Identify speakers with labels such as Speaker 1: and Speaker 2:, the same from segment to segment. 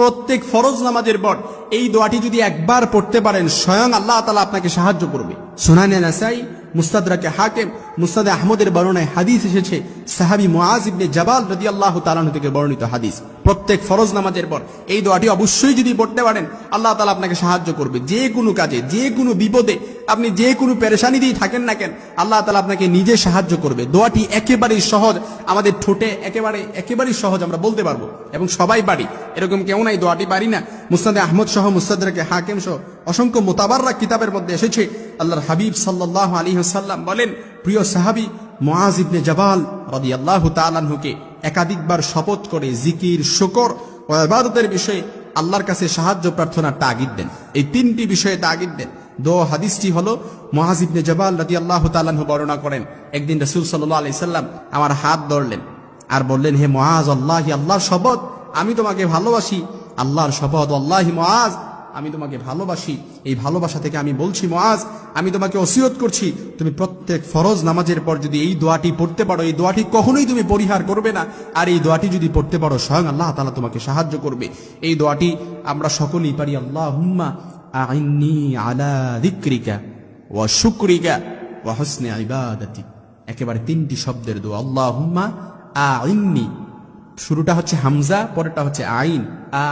Speaker 1: প্রত্যেক ফরজ নামাজের পর এই দোয়াটি যদি একবার পড়তে পারেন, স্বয়ং আল্লাহ তালা আপনাকে সাহায্য করবে। সুনানে নাসাই, মুস্তাদরাকে হাকিম মুস্তাদে আহমদের বর্ণায় হাদিস এসেছে, সাহাবি মুআজ ইবনে জাবাল আল্লাহ তাআলা থেকে বর্ণিত হাদিস। প্রত্যেক ফরজ নামাজের পর এই দোয়াটি অবশ্যই যদি পড়তে পারেন, আল্লাহ তালা আপনাকে সাহায্য করবে। যে কোনো কাজে, যে কোনো বিপদে, আপনি যে কোনো পেরেশানি দিয়ে থাকেন না কেন, আল্লাহ তালা আপনাকে নিজে সাহায্য করবে। দোয়াটি একেবারেই সহজ, আমাদের ঠোঁটে একেবারে, একেবারেই সহজ আমরা বলতে পারব এবং সবাই পারি। এরকম কেউ নাই, দোয়াটি পারি না। মুস্তাদে আহমদ সহ মুস্তাদরাকে হাকিম সহ, অসংখ্য মোতাবাররা কিতাবের মধ্যে এসেছে। আল্লাহর হাবিব সাল্লাহ আলী সাল্লাম বলেন প্রিয় সাহাবি মোয়াজ ইবনে জবাল রদি আল্লাহ তালানহুকে একাধিকবার শপথ করে জিকির, শুকর ও ইবাদতের বিষয়ে আল্লাহর কাছে সাহায্য প্রার্থনার তাগিদ দেন। এই তিনটি বিষয়ে তাগিদ দেন। দো হাদিসটি হলো মোয়াজ ইবনে জবাল রদি আল্লাহ তালানহু বর্ণনা করেন, একদিন রসুল সাল্লাহ আলি সাল্লাম আমার হাত ধরলেন আর বললেন, হে মোয়াজ আল্লাহ, আল্লাহর শপথ, আমি তোমাকে ভালোবাসি। আল্লাহর শপথ আল্লাহ মোয়াজ আমি তোমাকে ভালোবাসি, এই ভালোবাসা থেকে আমি বলছি মোয়াজ আমি তোমাকে ওসিয়ত করছি, তুমি প্রত্যেক ফরজ নামাজের পর যদি এই দোয়াটি পড়তে পারো, এই দোয়াটি কখনোই তুমি পরিহার করবে না। আর এই দোয়াটি যদি পড়তে পারো, স্বয়ং আল্লাহ তালা তোমাকে সাহায্য করবে। এই দোয়াটি আমরা সকলেই পারি আল্লাহ হুম্মা আইন্নি আলা দিক্রিকা ওয়া শুক্রিকা ওয়া হসনে ইবাদাতি। একেবারে তিনটি শব্দের দোয়া আল্লাহ হুম্মা আইন্নি। শুরুটা হচ্ছে হামজা, পরেরটা হচ্ছে আইন।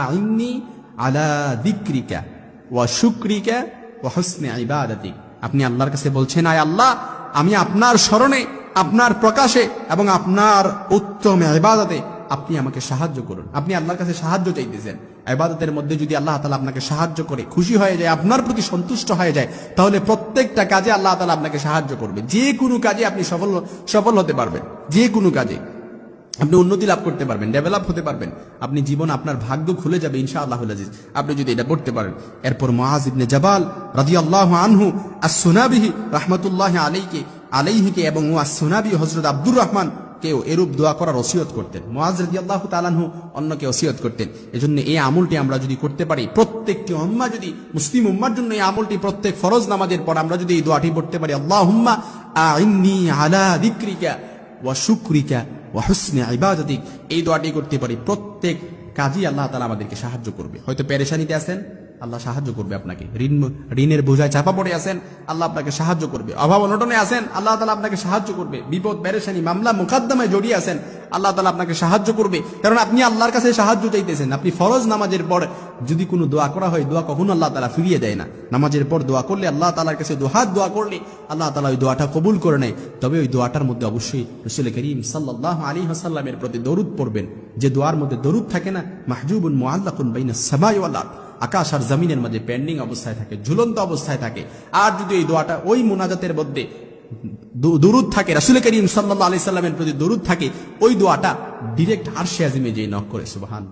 Speaker 1: আইন্নি আলা দিক্রিকা ওয়া শুক্রিকা ওয়া হুসনে ইবাদাতিক। আপনি আল্লাহর কাছে বলছেন, আয় আল্লাহ, আমি আপনার স্মরণে, আপনার প্রকাশে এবং আপনার উত্তম ইবাদতে আপনি আমাকে সাহায্য করুন। আপনি আল্লাহর কাছে সাহায্য চাইতেছেন। ইবাদতের মধ্যে যদি আল্লাহ তালা আপনাকে সাহায্য করে, খুশি হয়ে যায়, আপনার প্রতি সন্তুষ্ট হয়ে যায়, তাহলে প্রত্যেকটা কাজে আল্লাহ তালা আপনাকে সাহায্য করবে। যে কোনো কাজে আপনি সফল সফল হতে পারবেন। যে কোনো কাজে। আপনি উন্নতি লাভ করতে পারবেন ডেভেলপ হতে পারবেন। আপনি জীবন আপনার ভাগ্য খুলে যাবে ইনশা আল্লাহ আপনি যদি এটা করতে পারেন। এরপর মহাজ ইবনে জাবাল রাজি আল্লাহ আনহু আসোনাবিহি রহমতুল্লাহ আলাইকে আলাইহিকে এবং আসোনাবি হজরত আব্দুর রহমান কেউ এরূপ দোয়া করার ওসিয়ত করতেন। মহাজ রাজি আল্লাহ তালানহু অন্যকে ওসিয়ত করতেন। এজন্য এই আমলটি আমরা যদি করতে পারি, প্রত্যেকটি উম্মা যদি, মুসলিম উম্মার জন্য এই আমলটি প্রত্যেক ফরজ নামাজের পর আমরা যদি এই দোয়াটি পড়তে পারি আল্লাহ হুম্মা আলা দিক্রিকা ওয়া শুক্রিকা। ওয়া ইবাদতি, এই দোয়াটি করতে পারি প্রত্যেক কাজই আল্লাহ তালা আমাদেরকে সাহায্য করবে। হয়তো পেরেশানিতে আছেন আল্লাহ সাহায্য করবে আপনাকে। ঋণ, ঋণের বোঝায় চাপা পড়ে আছেন, আল্লাহ আপনাকে সাহায্য করবে। অভাব অনটনে আছেন, আল্লাহ তালা আপনাকে সাহায্য করবে। বিপদ, পেরেশানি, মামলা, মোকদ্দমায় জড়িয়ে আছেন, আল্লাহ তালা আপনাকে সাহায্য করবে। কারণ আপনি আল্লাহর কাছে সাহায্য চাইতেছেন। আপনি ফরজ নামাজের পর যদি কোনো দোয়া করা হয়, দোয়া কখনো আল্লাহ তালা ফিরিয়ে দেয় না। নামাজের পর দোয়া করলে আল্লাহ তালার কাছে দোহাত দোয়া করলে আল্লাহ তালা ওই দোয়াটা কবুল করে নেয়। তবে ওই দোয়াটার মধ্যে অবশ্যই রসুল করিম সাল্লাহ আলী হাসাল্লামের প্রতি দরুদ পড়বেন। যে দোয়ার মধ্যে দরুদ থাকে না, মাহজুবুন মোয়াল্লাকুন বাইনা সামাই আল্লাহ আকাশ আর জমিনের মাঝে পেন্ডিং অবস্থায় থাকে, ঝুলন্ত অবস্থায় থাকে। আর যদি এই দোয়াটা ওই মোনাজাতের মধ্যে দূরুদ থাকে, রাসুল করিম সাল্লাহ আলি সাল্লামের প্রতি দূরুদ থাকে, ওই দোয়াটা ডিরেক্ট আর আজিমে যে নক করে সুবাহান